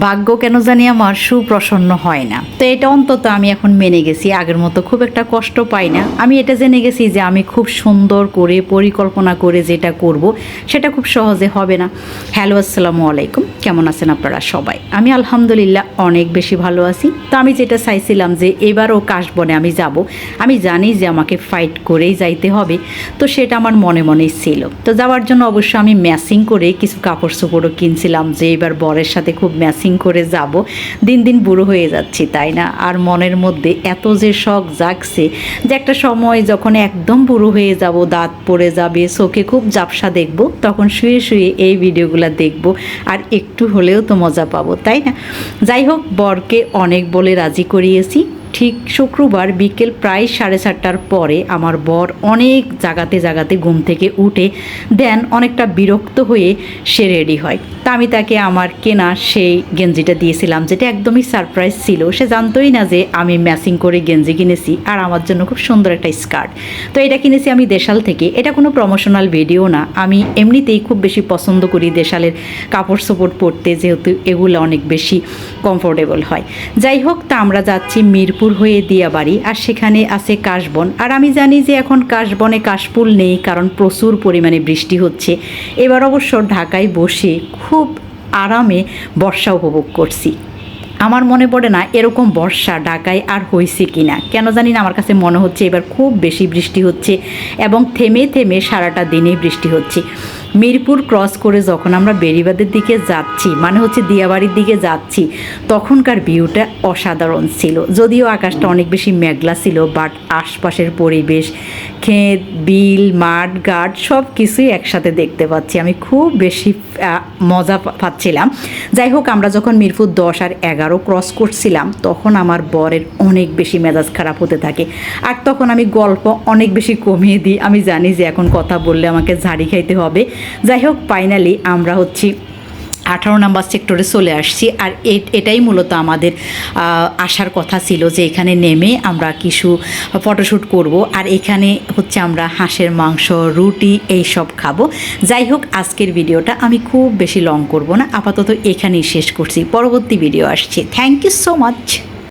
ভাগ্য কেন জানি আমার সুপ্রসন্ন হয় না। তো এটা অন্তত আমি এখন মেনে গেছি। আগের মতো খুব একটা কষ্ট পাই না। আমি এটা জেনে গেছি যে আমি খুব সুন্দর করে পরিকল্পনা করে যেটা করব, সেটা খুব সহজে হবে না। হ্যালো, আসসালামু আলাইকুম। কেমন আছেন আপনারা সবাই? আমি আলহামদুলিল্লাহ অনেক বেশি ভালো আছি। তো আমি যেটা চাইছিলাম যে এবারও কাশবনে আমি যাব। আমি জানি যে আমাকে ফাইট করেই যাইতে হবে। তো সেটা আমার মনে মনেই ছিল। তো যাওয়ার জন্য অবশ্য আমি ম্যাচিং করে কিছু কাপড় চোপড়ও কিনছিলাম যে এবার বরের সাথে খুব ম্যাচিং করে যাব। দিন দিন বুড়ো হয়ে যাচ্ছি, তাই না? আর মনের মধ্যে এত যে শখ জাগছে যে একটা সময় যখন একদম বুড়ো হয়ে যাব, দাঁত পড়ে যাবে, চোখে খুব জাপসা দেখব, তখন শুয়ে শুয়ে এই ভিডিওগুলো দেখব, আর একটু হলেও তো মজা পাবো, তাই না? যাই হোক, বরকে অনেক বলে রাজি করিয়েছি। ঠিক শুক্রবার বিকেল প্রায় সাড়ে চারটার পরে আমার বর অনেক জাগাতে জাগাতে ঘুম থেকে উঠে দেন অনেকটা বিরক্ত হয়ে সে রেডি হয়। তা আমি তাকে আমার কেনা সেই গেঞ্জিটা দিয়েছিলাম, যেটা একদমই সারপ্রাইজ ছিল। সে জানতোই না যে আমি ম্যাচিং করে গেঞ্জি কিনেছি আর আমার জন্য খুব সুন্দর একটা স্কার্ট তো এটা কিনেছি আমি দেশাল থেকে। এটা কোনো প্রমোশনাল ভিডিও না। আমি এমনিতেই খুব বেশি পছন্দ করি দেশালের কাপড় চোপড় পরতে, যেহেতু এগুলো অনেক বেশি কমফোর্টেবল হয়। যাই হোক, তা আমরা যাচ্ছি মিরপুর হয়ে দিয়াবাড়ি আর সেখানে আছে কাশবন। আর আমি জানি যে এখন কাশবনে কাশফুল নেই, কারণ প্রচুর পরিমাণে বৃষ্টি হচ্ছে। এবার অবশ্য ঢাকায় বসে খুব আরামে বর্ষা উপভোগ করছি। আমার মনে পড়ে না এরকম বর্ষা ঢাকায় আর হয়েছে কি না কেন জানি না, আমার কাছে মনে হচ্ছে এবার খুব বেশি বৃষ্টি হচ্ছে এবং থেমে থেমে সারাটা দিনেই বৃষ্টি হচ্ছে। মিরপুর ক্রস করে যখন আমরা বেরিবাদের দিকে যাচ্ছি মানে হচ্ছে দিয়াবাড়ির দিকে যাচ্ছি, তখনকার ভিউটা অসাধারণ ছিল। যদিও আকাশটা অনেক বেশি মেঘলা ছিল বাট আশপাশের পরিবেশ, ক্ষেত, বিল, মাঠ, ঘাট সব কিছুই একসাথে দেখতে পাচ্ছি। আমি খুব বেশি মজা পাচ্ছিলাম। যাই হোক, আমরা যখন মিরপুর দশ আর এগারো ক্রস করছিলাম, তখন আমার বরের অনেক বেশি মেজাজ খারাপ হতে থাকে। আর তখন আমি গল্প অনেক বেশি কমিয়ে দিই। আমি জানি যে এখন কথা বললে আমাকে ঝাড়ি খাইতে হবে। যাই হোক ফাইনালি আমরা হচ্ছি, আঠারো নাম্বার সেক্টরে চলে আসছি। আর এটাই মূলত আমাদের আসার কথা ছিল যে এখানে নেমে আমরা কিছু ফটোশ্যুট করব। আর এখানে হচ্ছে আমরা হাঁসের মাংস, রুটি এই সব খাব। যাই হোক, আজকের ভিডিওটা আমি খুব বেশি লং করব না। আপাতত এখানেই শেষ করছি। পরবর্তী ভিডিও আসছে। Thank you so much